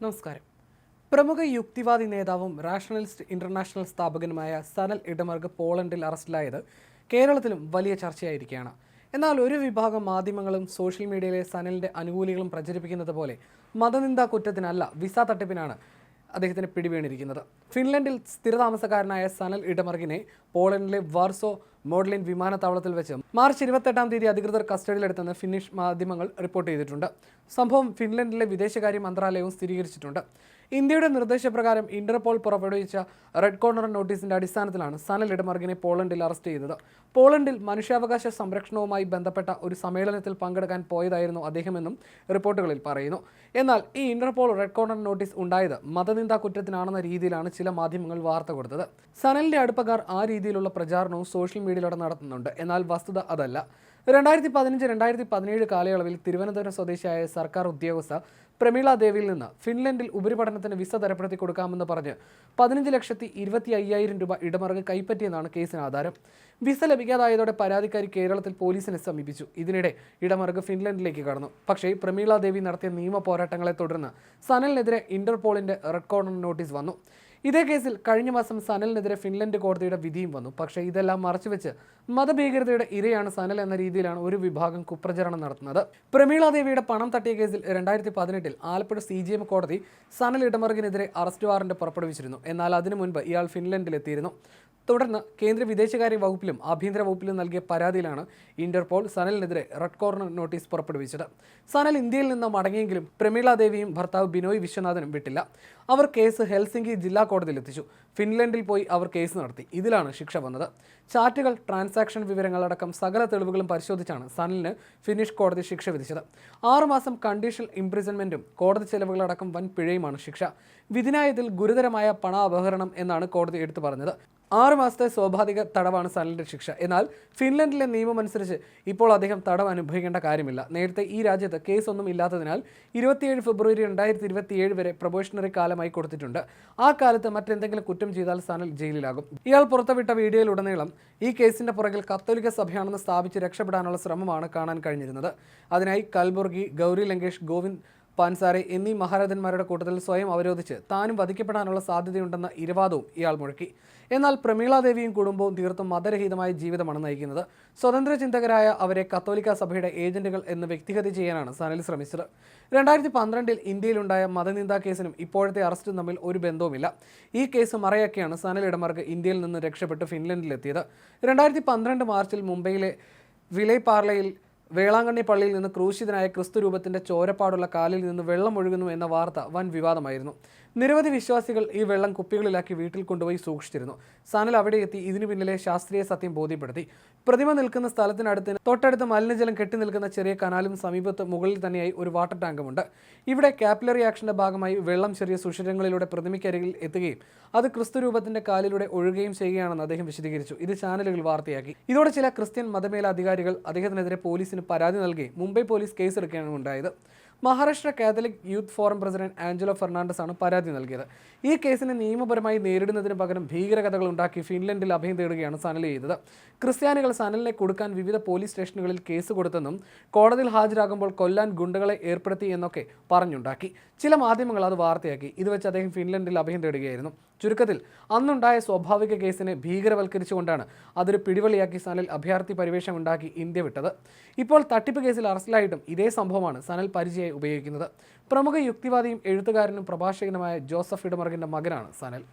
നമസ്കാരം. പ്രമുഖ യുക്തിവാദി നേതാവും റാഷണലിസ്റ്റ് ഇന്റർനാഷണൽ സ്ഥാപകനുമായ സനൽ ഇടമർഗ് പോളണ്ടിൽ അറസ്റ്റിലായത് കേരളത്തിലും വലിയ ചർച്ചയായിരിക്കുകയാണ്. എന്നാൽ ഒരു വിഭാഗം മാധ്യമങ്ങളും സോഷ്യൽ മീഡിയയിലെ സനലിന്റെ അനുകൂലികളും പ്രചരിപ്പിക്കുന്നത് പോലെ മതനിന്ദാ കുറ്റത്തിനല്ല വിസ തട്ടിപ്പിനാണ് അദ്ദേഹത്തിന് പിടിവീണിരിക്കുന്നത്. ഫിൻലൻഡിൽ സ്ഥിരതാമസക്കാരനായ സനൽ ഇടമർഗിനെ പോളണ്ടിലെ വാർസോ മോഡലിൻ വിമാനത്താവളത്തിൽ വെച്ച് മാർച്ച് ഇരുപത്തെട്ടാം തീയതി അധികൃതർ കസ്റ്റഡിയിലെടുത്തെന്ന് ഫിന്നിഷ് മാധ്യമങ്ങൾ റിപ്പോർട്ട് ചെയ്തിട്ടുണ്ട്. സംഭവം ഫിൻലൻഡിലെ വിദേശകാര്യ മന്ത്രാലയവും സ്ഥിരീകരിച്ചിട്ടുണ്ട്. ഇന്ത്യയുടെ നിർദ്ദേശപ്രകാരം ഇന്റർപോൾ പുറപ്പെടുവിച്ച റെഡ് കോർണർ നോട്ടീസിന്റെ അടിസ്ഥാനത്തിലാണ് സനൽ ഇടമർഗിനെ പോളണ്ടിൽ അറസ്റ്റ് ചെയ്തത്. പോളണ്ടിൽ മനുഷ്യാവകാശ സംരക്ഷണവുമായി ബന്ധപ്പെട്ട ഒരു സമ്മേളനത്തിൽ പങ്കെടുക്കാൻ പോയതായിരുന്നു അദ്ദേഹമെന്നും റിപ്പോർട്ടുകളിൽ പറയുന്നു. എന്നാൽ ഈ ഇന്റർപോൾ റെഡ് കോർണർ നോട്ടീസ് ഉണ്ടായത് മതനിന്ദാ കുറ്റത്തിനാണെന്ന രീതിയിലാണ് ചില മാധ്യമങ്ങൾ വാർത്ത കൊടുത്തത്. സനലിന്റെ അടുപ്പക്കാർ ആ രീതിയിലുള്ള പ്രചാരണവും സോഷ്യൽ മീഡിയയിലൂടെ നടത്തുന്നുണ്ട്. എന്നാൽ വസ്തുത അതല്ല. രണ്ടായിരത്തി പതിനഞ്ച് രണ്ടായിരത്തി പതിനേഴ് കാലയളവിൽ തിരുവനന്തപുരം സ്വദേശിയായ സർക്കാർ ഉദ്യോഗസ്ഥ പ്രമീള ദേവിയിൽ നിന്ന് ഫിൻലൻഡിൽ ഉപരിപഠനത്തിന് വിസ തരപ്പെടുത്തി കൊടുക്കാമെന്ന് പറഞ്ഞ് പതിനഞ്ച് ലക്ഷത്തി ഇരുപത്തി അയ്യായിരം രൂപ ഇടമറുക കൈപ്പറ്റിയെന്നാണ് കേസിന് ആധാരം. വിസ ലഭിക്കാതായതോടെ പരാതിക്കാരി കേരളത്തിൽ പോലീസിനെ സമീപിച്ചു. ഇതിനിടെ ഇടമറുക ഫിൻലൻഡിലേക്ക് കടന്നു. പക്ഷേ പ്രമീള ദേവി നടത്തിയ നിയമ പോരാട്ടങ്ങളെ തുടർന്ന് സനലിനെതിരെ ഇന്റർപോളിന്റെ റെഡ് കോർണർ നോട്ടീസ് വന്നു. ഇതേ കേസിൽ കഴിഞ്ഞ മാസം സനലിനെതിരെ ഫിൻലൻഡ് കോടതിയുടെ വിധിയും വന്നു. പക്ഷേ ഇതെല്ലാം മറച്ചുവെച്ച് മതഭീകരതയുടെ ഇരയാണ് സനൽ എന്ന രീതിയിലാണ് ഒരു വിഭാഗം കുപ്രചരണം നടത്തുന്നത്. പ്രമീള ദേവിയുടെ പണം തട്ടിയ കേസിൽ രണ്ടായിരത്തി പതിനെട്ടിൽ ആലപ്പുഴ സി ജി എം കോടതി സനൽ ഇടമറുകിനെതിരെ അറസ്റ്റ് വാറന്റ് പുറപ്പെടുവിച്ചിരുന്നു. എന്നാൽ അതിനു മുൻപ് ഇയാൾ ഫിൻലൻഡിലെത്തിയിരുന്നു. തുടർന്ന് കേന്ദ്ര വിദേശകാര്യ വകുപ്പിലും ആഭ്യന്തര വകുപ്പിലും നൽകിയ പരാതിയിലാണ് ഇന്റർപോൾ സനലിനെതിരെ റെഡ് കോർണർ നോട്ടീസ് പുറപ്പെടുവിച്ചത്. സനൽ ഇന്ത്യയിൽ നിന്ന് മടങ്ങിയെങ്കിലും പ്രമീള ദേവിയും ഭർത്താവ് ബിനോയ് വിശ്വനാഥനും വിട്ടില്ല. അവർ കേസ് ഹെൽസിംഗി ജില്ലാ കോടതിയിൽ എത്തിച്ചു. ഫിൻലൻഡിൽ പോയി അവർ കേസ് നടത്തി. ഇതിലാണ് ശിക്ഷ വന്നത്. ചാറ്റുകൾ ട്രാൻസാക്ഷൻ വിവരങ്ങളടക്കം സകല തെളിവുകളും പരിശോധിച്ചാണ് സനലിന് ഫിനിഷ് കോടതി ശിക്ഷ വിധിച്ചത്. ആറുമാസം കണ്ടീഷണൽ ഇംപ്രിസൺമെന്റും കോടതി ചെലവുകളടക്കം വൻ പിഴയുമാണ് ശിക്ഷ. വിധിനായതിൽ ഗുരുതരമായ പണ അപഹരണം എന്നാണ് കോടതി എടുത്തു പറഞ്ഞത്. ആറ് മാസത്തെ സ്വാഭാവിക തടവാണ് സനലിന്റെ ശിക്ഷ. എന്നാൽ ഫിൻലൻഡിലെ നിയമം അനുസരിച്ച് ഇപ്പോൾ അദ്ദേഹം തടവ് അനുഭവിക്കേണ്ട കാര്യമില്ല. നേരത്തെ ഈ രാജ്യത്ത് കേസൊന്നും ഇല്ലാത്തതിനാൽ ഇരുപത്തിയേഴ് ഫെബ്രുവരി രണ്ടായിരത്തി ഇരുപത്തിയേഴ് വരെ പ്രൊബേഷണറി കാലമായി കൊടുത്തിട്ടുണ്ട്. ആ കാലത്ത് മറ്റെന്തെങ്കിലും കുറ്റം ചെയ്താൽ സനൽ ജയിലിലാകും. ഇയാൾ പുറത്തുവിട്ട വീഡിയോയിലുടനീളം ഈ കേസിന്റെ പുറകിൽ കത്തോലിക്ക സഭയാണെന്ന് സ്ഥാപിച്ച് രക്ഷപ്പെടാനുള്ള ശ്രമമാണ് കാണാൻ കഴിഞ്ഞിരുന്നത്. അതിനായി കൽബുർഗി ഗൗരി ലങ്കേഷ് ഗോവിന്ദ് പാൻസാരെ എന്നീ മഹാരഥന്മാരുടെ കൂട്ടത്തിൽ സ്വയം അവരോധിച്ച് താനും വധിക്കപ്പെടാനുള്ള സാധ്യതയുണ്ടെന്ന ഇരവാദവും ഇയാൾ മുഴക്കി. എന്നാൽ പ്രമീളാദേവിയും കുടുംബവും തീർത്തും മതരഹിതമായ ജീവിതമാണ് നയിക്കുന്നത്. സ്വതന്ത്ര ചിന്തകരായ അവരെ കത്തോലിക്ക സഭയുടെ ഏജന്റുകൾ എന്ന് വ്യക്തിഗത ചെയ്യാനാണ് സനൽ ശ്രമിച്ചത്. രണ്ടായിരത്തി പന്ത്രണ്ടിൽ ഇന്ത്യയിലുണ്ടായ മതനിന്ദാ കേസിനും ഇപ്പോഴത്തെ അറസ്റ്റും തമ്മിൽ ഒരു ബന്ധവുമില്ല. ഈ കേസ് മറയാക്കിയാണ് സനൽ ഇടമർക്ക് ഇന്ത്യയിൽ നിന്ന് രക്ഷപ്പെട്ട് ഫിൻലൻഡിലെത്തിയത്. രണ്ടായിരത്തി പന്ത്രണ്ട് മാർച്ചിൽ മുംബൈയിലെ വിലൈപാർലയിൽ വേളാങ്കണ്ണി പള്ളിയിൽ നിന്ന് ക്രൂശിതനായ ക്രിസ്തു രൂപത്തിന്റെ ചോരപ്പാടുള്ള കാലിൽ നിന്ന് വെള്ളം ഒഴുകുന്നു എന്ന വാർത്ത വൻ വിവാദമായിരുന്നു. നിരവധി വിശ്വാസികൾ ഈ വെള്ളം കുപ്പികളിലാക്കി വീട്ടിൽ കൊണ്ടുപോയി സൂക്ഷിച്ചിരുന്നു. സാനൽ അവിടെ എത്തി ഇതിനു പിന്നിലെ ശാസ്ത്രീയ സത്യം ബോധ്യപ്പെടുത്തി. പ്രതിമ നിൽക്കുന്ന സ്ഥലത്തിനടുത്ത് തൊട്ടടുത്ത് മലിനജലം കെട്ടി നിൽക്കുന്ന ചെറിയ കനാലും സമീപത്ത് മുകളിൽ തന്നെയായി ഒരു വാട്ടർ ടാങ്കുമുണ്ട്. ഇവിടെ കാപ്പിലറി ആക്ഷന്റെ ഭാഗമായി വെള്ളം ചെറിയ സുഷിരങ്ങളിലൂടെ പ്രതിമയ്ക്കരികിൽ എത്തുകയും അത് ക്രിസ്തു രൂപത്തിന്റെ കാലിലൂടെ ഒഴുകുകയും ചെയ്യുകയാണെന്ന് അദ്ദേഹം വിശദീകരിച്ചു. ഇത് ചാനലുകൾ വാർത്തയാക്കി. ഇതോടെ ചില ക്രിസ്ത്യൻ മതമേലധികാരികൾ അദ്ദേഹത്തിനെതിരെ പോലീസിന് പരാതി നൽകി മുംബൈ പോലീസ് കേസെടുക്കുകയാണ് ഉണ്ടായത്. Maharashtra Catholic youth forum president Angelo Fernandes ആണ് പരാതി നൽകിയത്. ഈ കേസിനെ നിയമപരമായി നേരിടുന്നതിന് പകരം ഭീകരകഥകൾ ഉണ്ടാക്കി ഫിൻലൻഡിൽ അഭയം തേടുകയാണ് സനൽ ചെയ്തത്. ക്രിസ്ത്യാനികൾ സനലിനെ കൊടുക്കാൻ വിവിധ പോലീസ് സ്റ്റേഷനുകളിൽ കേസ് കൊടുത്തെന്നും കോടതിയിൽ ഹാജരാകുമ്പോൾ കൊല്ലാൻ ഗുണ്ടകളെ ഏർപ്പെടുത്തി എന്നൊക്കെ പറഞ്ഞുണ്ടാക്കി. ചില മാധ്യമങ്ങൾ അത് വാർത്തയാക്കി. ഇത് വെച്ച് അദ്ദേഹം ഫിൻലൻഡിൽ അഭയം തേടുകയായിരുന്നു. ചുരുക്കത്തിൽ അന്നുണ്ടായ സ്വാഭാവിക കേസിനെ ഭീകരവൽക്കരിച്ചുകൊണ്ടാണ് അതൊരു പിടിവളിയാക്കി സനൽ അഭയാർത്ഥി പരിവേഷം ഉണ്ടാക്കി ഇന്ത്യ വിട്ടത്. ഇപ്പോൾ തട്ടിപ്പ് കേസിൽ അറസ്റ്റിലായിട്ടും ഇതേ സംഭവമാണ് സനൽ പരിചയമായി ഉപയോഗിക്കുന്നത്. പ്രമുഖ യുക്തിവാദിയും എഴുത്തുകാരനും പ്രഭാഷകനുമായ ജോസഫ് ഇടമർഗിന്റെ മകനാണ് സനൽ.